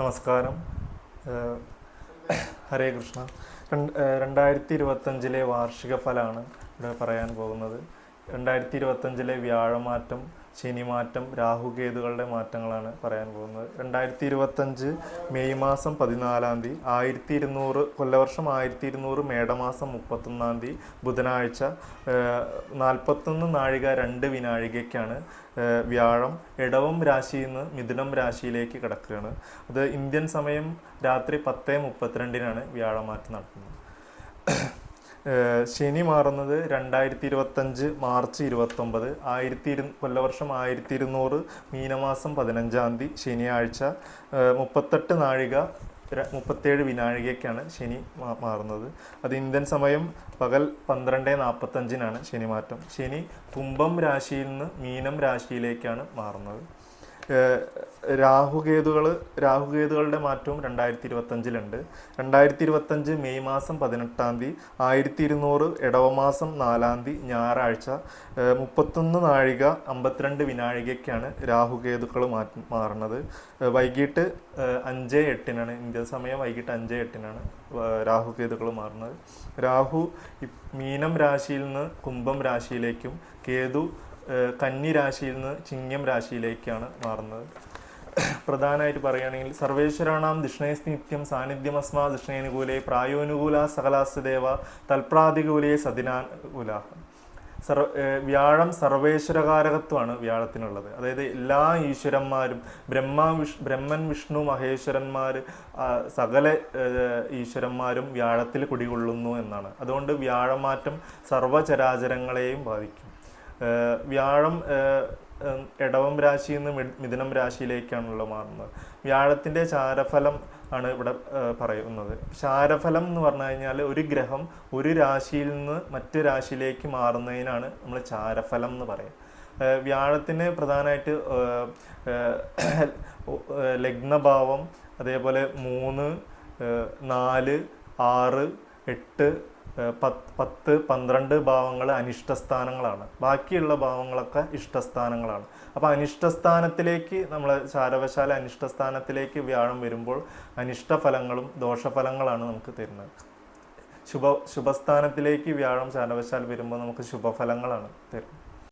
നമസ്കാരം. ഹരേ കൃഷ്ണ. രണ്ടായിരത്തി ഇരുപത്തഞ്ചിലെ വാർഷിക ഫലമാണ് ഇവിടെ പറയാൻ പോകുന്നത്. രണ്ടായിരത്തി ഇരുപത്തഞ്ചിലെ വ്യാഴമാറ്റം ശനിമാറ്റം രാഹുകേതുകളുടെ മാറ്റങ്ങളാണ് പറയാൻ പോകുന്നത്. രണ്ടായിരത്തി ഇരുപത്തഞ്ച് മെയ് മാസം പതിനാലാം തീയതി ആയിരത്തി ഇരുന്നൂറ് കൊല്ലവർഷം ആയിരത്തി ഇരുന്നൂറ് മേടമാസം മുപ്പത്തൊന്നാം തീയതി ബുധനാഴ്ച നാൽപ്പത്തൊന്ന് നാഴിക രണ്ട് വിനാഴികയ്ക്കാണ് വ്യാഴം ഇടവം രാശിയിൽ നിന്ന് മിഥുനം രാശിയിലേക്ക് കിടക്കുകയാണ്. അത് ഇന്ത്യൻ സമയം രാത്രി പത്ത് മുപ്പത്തിരണ്ടിനാണ് വ്യാഴമാറ്റം നടക്കുന്നത്. ഏഹ് ശനി മാറുന്നത് രണ്ടായിരത്തി ഇരുപത്തഞ്ച് മാർച്ച് ഇരുപത്തൊമ്പത്. ആയിരത്തി ഇരു കൊല്ലവർഷം ആയിരത്തി ഇരുന്നൂറ് മീനമാസം പതിനഞ്ചാം തീയതി ശനിയാഴ്ച മുപ്പത്തെട്ട് നാഴിക മുപ്പത്തേഴ് വിനാഴികയ്ക്കാണ് ശനി മാറുന്നത്. അത് ഇന്ത്യൻ സമയം പകൽ പന്ത്രണ്ട് നാൽപ്പത്തഞ്ചിനാണ് ശനി മാറ്റം. ശനി കുംഭം രാശിയിൽ നിന്ന് മീനം രാശിയിലേക്കാണ് മാറുന്നത്. രാഹുകേതുകൾ രാഹുകേതുകളുടെ മാറ്റവും രണ്ടായിരത്തി ഇരുപത്തഞ്ചിലുണ്ട് രണ്ടായിരത്തി ഇരുപത്തഞ്ച് മെയ് മാസം പതിനെട്ടാം തീയതി ആയിരത്തി ഇരുന്നൂറ് ഇടവമാസം നാലാം തീയതി ഞായറാഴ്ച മുപ്പത്തൊന്ന് നാഴിക അമ്പത്തിരണ്ട് വിനാഴികയ്ക്കാണ് രാഹുകേതുക്കൾ മാറ്റി മാറുന്നത്. വൈകിട്ട് അഞ്ച് എട്ടിനാണ് ഇന്ത്യ സമയം വൈകിട്ട് അഞ്ച് എട്ടിനാണ് രാഹുകേതുക്കൾ മാറുന്നത്. രാഹു മീനം രാശിയിൽ നിന്ന് കുംഭം രാശിയിലേക്കും കേതു കന്നി രാശിയിൽ നിന്ന് ചിങ്ങം രാശിയിലേക്കാണ് മാറുന്നത്. പ്രധാനമായിട്ട് പറയുകയാണെങ്കിൽ സർവേശ്വരാണാം ദിഷ്ണേസ് നിത്യം സാന്നിധ്യമസ്മാ ദിഷ്ണേനുകൂലെ പ്രായോനുകൂല സകലാസ്തദേവ തൽപ്രാതികൂലേ സദിനാനുകൂല സർവ വ്യാഴം സർവേശ്വരകാരകത്വമാണ് വ്യാഴത്തിനുള്ളത്. അതായത് എല്ലാ ഈശ്വരന്മാരും ബ്രഹ്മ വിഷ് ബ്രഹ്മൻ വിഷ്ണു മഹേശ്വരന്മാർ സകല ഈശ്വരന്മാരും വ്യാഴത്തിൽ കുടികൊള്ളുന്നു എന്നാണ്. അതുകൊണ്ട് വ്യാഴമാറ്റം സർവചരാചരങ്ങളെയും ബാധിക്കും. വ്യാഴം ഇടവം രാശിയിൽ നിന്ന് മിഥുനം രാശിയിലേക്കാണല്ലോ മാറുന്നത്. വ്യാഴത്തിന്റെ ചാരഫലം ആണ് ഇവിടെ പറയുന്നത്. ചാരഫലം എന്ന് പറഞ്ഞു കഴിഞ്ഞാൽ ഒരു ഗ്രഹം ഒരു രാശിയിൽ നിന്ന് മറ്റു രാശിയിലേക്ക് മാറുന്നതിനാണ് നമ്മൾ ചാരഫലം എന്ന് പറയുക വ്യാഴത്തിന് പ്രധാനമായിട്ട് ലഗ്നഭാവം അതേപോലെ മൂന്ന് നാല് ആറ് എട്ട് പത്ത് പന്ത്രണ്ട് ഭാവങ്ങൾ അനിഷ്ടസ്ഥാനങ്ങളാണ്. ബാക്കിയുള്ള ഭാവങ്ങളൊക്കെ ഇഷ്ടസ്ഥാനങ്ങളാണ്. അപ്പോൾ അനിഷ്ടസ്ഥാനത്തിലേക്ക് നമ്മൾ ചാരവശാല അനിഷ്ടസ്ഥാനത്തിലേക്ക് വ്യാഴം വരുമ്പോൾ അനിഷ്ടഫലങ്ങളും ദോഷഫലങ്ങളാണ് നമുക്ക് തരുന്നത്. ശുഭ ശുഭസ്ഥാനത്തിലേക്ക് വ്യാഴം ചാരവശാൽ വരുമ്പോൾ നമുക്ക് ശുഭഫലങ്ങളാണ് തരുന്നത്.